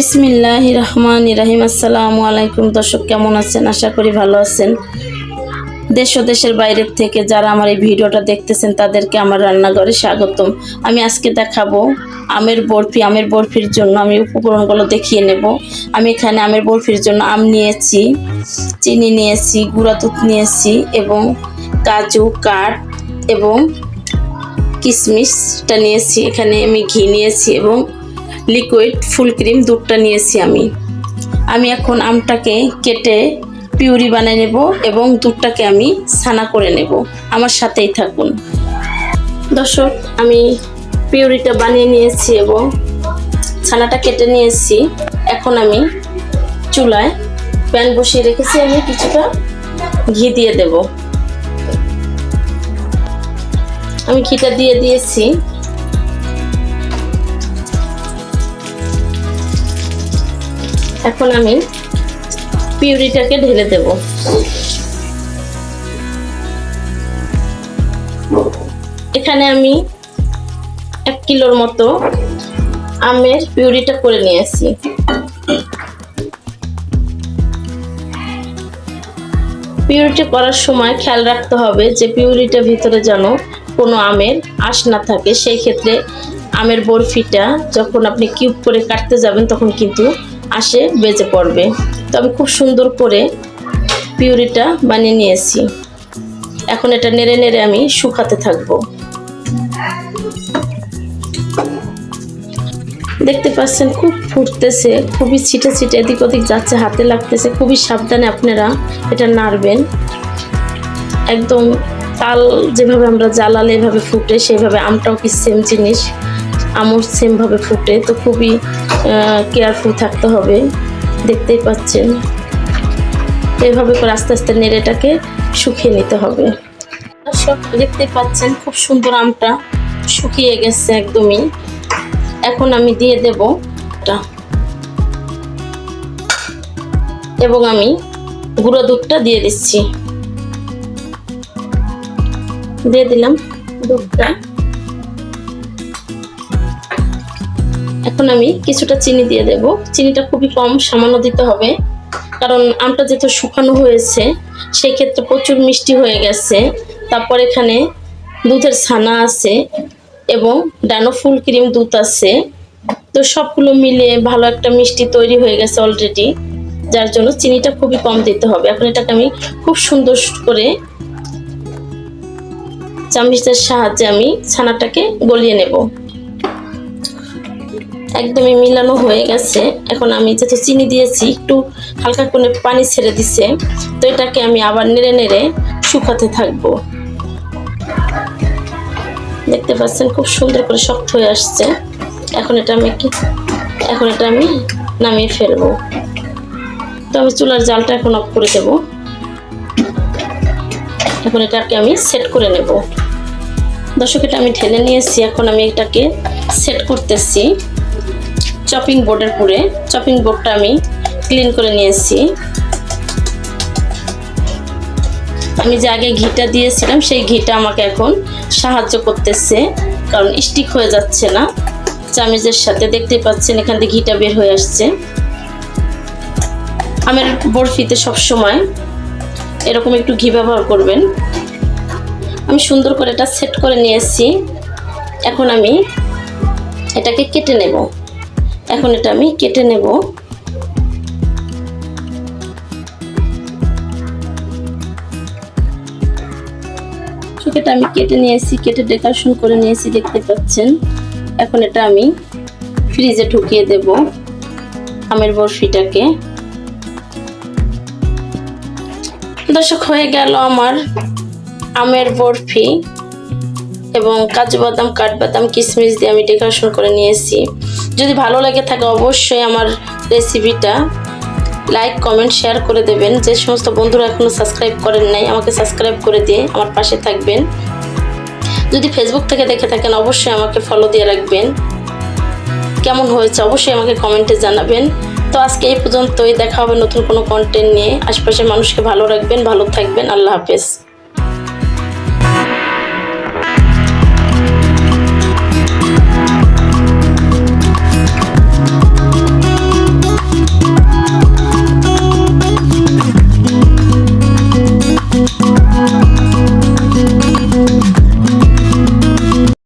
বিসমিল্লাহ রহমান রাহিম আসসালামু আলাইকুম। দর্শক, কেমন আছেন? আশা করি ভালো আছেন। দেশ ও দেশের বাইরের থেকে যারা আমার এই ভিডিওটা দেখতেছেন, তাদেরকে আমার রান্নাঘরে স্বাগতম। আমি আজকে দেখাবো আমের বরফি। আমের বরফির জন্য আমি উপকরণগুলো দেখিয়ে নেব। আমি এখানে আমের বরফির জন্য আম নিয়েছি, চিনি নিয়েছি, গুঁড়া দুধ নিয়েছি এবং কাজু, কাঠ এবং কিশমিশটা নিয়েছি। এখানে আমি ঘি নিয়েছি এবং লিকুইড ফুল ক্রিম দুধটা নিয়েছি আমি। আমি এখন আমটাকে কেটে পিউরি বানিয়ে নেব এবং দুধটাকে আমি ছানা করে নেব। আমার সাথেই থাকুন। দর্শক, আমি পিউরিটা বানিয়ে নিয়েছি এবং ছানাটা কেটে নিয়েছি। এখন আমি চুলায় প্যান বসিয়ে রেখেছি আমি, কিছুটা ঘি দিয়ে দেব। আমি ঘিটা দিয়ে দিয়েছি। এখন আমি পিউরিটাকে ঢেলে দেব। এখানে আমি এক কিলোর মতো আমের পিউরিটা করে নিয়েছি। পিউরিটি করার সময় খেয়াল রাখতে হবে যে পিউরিটার ভিতরে যেন কোনো আমের আঁশ না থাকে। সেই ক্ষেত্রে আমের বরফিটা যখন আপনি কিউব করে কাটতে যাবেন, তখন কিন্তু আসে, বেজে পড়বে। তো আমি খুব সুন্দর করে পিউরিটা বানিয়ে নিয়েছি। এখন এটা নেড়ে নেড়ে আমি শুকাতে থাকব। দেখতে পাচ্ছেন, খুব ফুটতেছে, খুবই ছিটে ছিটে, এদিক ওদিক যাচ্ছে, হাতে লাগতেছে, খুবই সাবধানে আপনারা এটা নাড়বেন। একদম তাল যেভাবে আমরা জ্বালালে এভাবে ফুটে, সেভাবে আমটাও কি সেম জিনিস। আমর সেমভাবে ফুটে, তো খুবই কেয়ারফুল থাকতে হবে, দেখতেই পাচ্ছেন। এভাবে করে আস্তে আস্তে নেড়েটাকে শুকিয়ে নিতে হবে। সব দেখতেই পাচ্ছেন খুব সুন্দর আমটা শুকিয়ে গেছে একদমই। এখন আমি দিয়ে দেব এবং আমি গুঁড়ো দুধটা দিয়ে দিচ্ছি। দিয়ে দিলাম দুধটা। এখন আমি কিছুটা চিনি দিয়ে দেব। চিনিটা খুবই কম, সামান্য দিতে হবে। কারণ আমটা যেহেতু শুকানো হয়েছে সেই ক্ষেত্রে প্রচুর মিষ্টি হয়ে গেছে। তারপর এখানে দুধের ছানা আছে এবং ডানো ফুল ক্রিম দুধ আছে। তো সবগুলো মিলে ভালো একটা মিষ্টি তৈরি হয়ে গেছে অলরেডি যার জন্য চিনিটা খুবই কম দিতে হবে। এখন এটাকে আমি খুব সুন্দর করে চামচের সাহায্যে আমি ছানাটাকে গলিয়ে নেব। একদমই মিলানো হয়ে গেছে। এখন আমি যেহেতু চিনি দিয়েছি, একটু হালকা করে পানি ছেড়ে দিছে, তো এটাকে আমি আবার নেড়ে নেড়ে শুকাতে থাকব। দেখতে পাচ্ছেন, খুব সুন্দর করে শক্ত হয়ে আসছে। এখন এটা আমি এখন এটা আমি নামিয়ে ফেলব। তো আমি চুলার জালটা এখন অফ করে দেব। এখন এটাকে আমি সেট করে নেব। দর্শক, এটা আমি ঢেলে নিয়েছি, এখন আমি এটাকে সেট করতেছি। চপিং বোর্ডের পুরে চপিং বোর্ডটা আমি ক্লিন করে নিয়েছি আমি যে আগে ঘিটা দিয়েছিলাম, সেই ঘিটা আমাকে এখন সাহায্য করতেছে, কারণ স্টিক হয়ে যাচ্ছে না। চামিজের সাথে দেখতে পাচ্ছেন, এখান থেকে ঘিটা বের হয়ে আসছে। আমের বরফিতে সবসময় এরকম একটু ঘি ব্যবহার করবেন। আমি সুন্দর করে এটা সেট করে নিয়েছি এখন আমি এটাকে কেটে নেব। এখন এটা আমি কেটে নেব। এটা আমি কেটে নিয়েছি, কেটে ডেকোরেশন করে নিয়েছি, দেখতে পাচ্ছেন। এখন এটা আমি ফ্রিজে ঢুকিয়ে দেব, আমের বরফিটাকে। দর্শক, হয়ে গেল আমার আমের বরফি। এবং কাজু বাদাম, কাঠবাদাম কিশমিশ দিয়ে আমি ডেকোরেশন করে নিয়েছি। যদি ভালো লাগে থাকে অবশ্যই আমার রেসিপিটা লাইক কমেন্ট শেয়ার করে দেবেন। যে সমস্ত বন্ধুরা এখনও সাবস্ক্রাইব করেন নাই, আমাকে সাবস্ক্রাইব করে দিয়ে আমার পাশে থাকবেন। যদি ফেসবুক থেকে দেখে থাকেন, অবশ্যই আমাকে ফলো দিয়ে রাখবেন। কেমন হয়েছে অবশ্যই আমাকে কমেন্টে জানাবেন। তো আজকে এই পর্যন্তই, দেখা হবে নতুন কোনো কন্টেন্ট নিয়ে। আশপাশের মানুষকে ভালো রাখবেন, ভালো থাকবেন। আল্লাহ হাফেজ।